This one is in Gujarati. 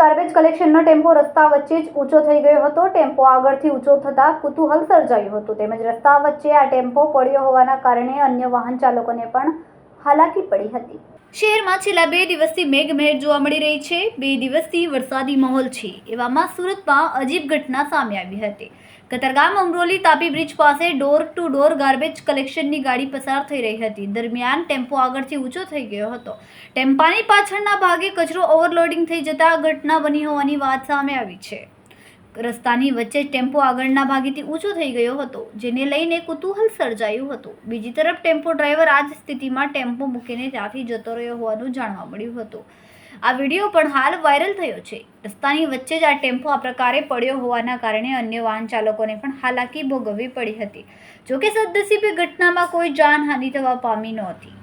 ગાર્બેજ કલેક્શનનો ટેમ્પો રસ્તા વચ્ચે જ ઊંચો થઈ ગયો હતો. ટેમ્પો આગળથી ઊંચો થતાં કુતૂહલ સર્જાયું હતું. તેમજ રસ્તા વચ્ચે આ ટેમ્પો પડ્યો હોવાના કારણે અન્ય વાહન ચાલકોને પણ હાલાકી પડી હતી. શહેરમાં છેલ્લા બે દિવસથી મેઘમહેર જોવા મળી રહી છે. બે દિવસથી વરસાદી માહોલ છે. એવામાં સુરતમાં અજીબ ઘટના સામે આવી હતી. કતરગામ અમરોલી તાપી બ્રિજ પાસે ડોર ટુ ડોર ગાર્બેજ કલેક્શનની ગાડી પસાર થઈ રહી હતી. દરમિયાન ટેમ્પો આગળથી ઊંચો થઈ ગયો હતો. ટેમ્પાની પાછળના ભાગે કચરો ઓવરલોડિંગ થઈ જતા ઘટના બની હોવાની વાત સામે આવી છે. રસ્તાની વચ્ચે ટેમ્પો આગળના ભાગેથી ઊંચો થઈ ગયો હતો, જેને લઈને કુતૂહલ સર્જાયું હતું. બીજી તરફ ટેમ્પો ડ્રાઈવર આ જ સ્થિતિમાં ટેમ્પો મૂકીને ત્યાંથી જતો રહ્યો હોવાનું જાણવા મળ્યું હતું. આ વીડિયો પણ હાલ વાયરલ થયો છે. રસ્તાની વચ્ચે જ આ ટેમ્પો આ પ્રકારે પડ્યો હોવાના કારણે અન્ય વાહન ચાલકોને પણ હાલાકી ભોગવવી પડી હતી. જોકે સદનસીબે ઘટનામાં કોઈ જાનહાનિ થવા પામી નહોતી.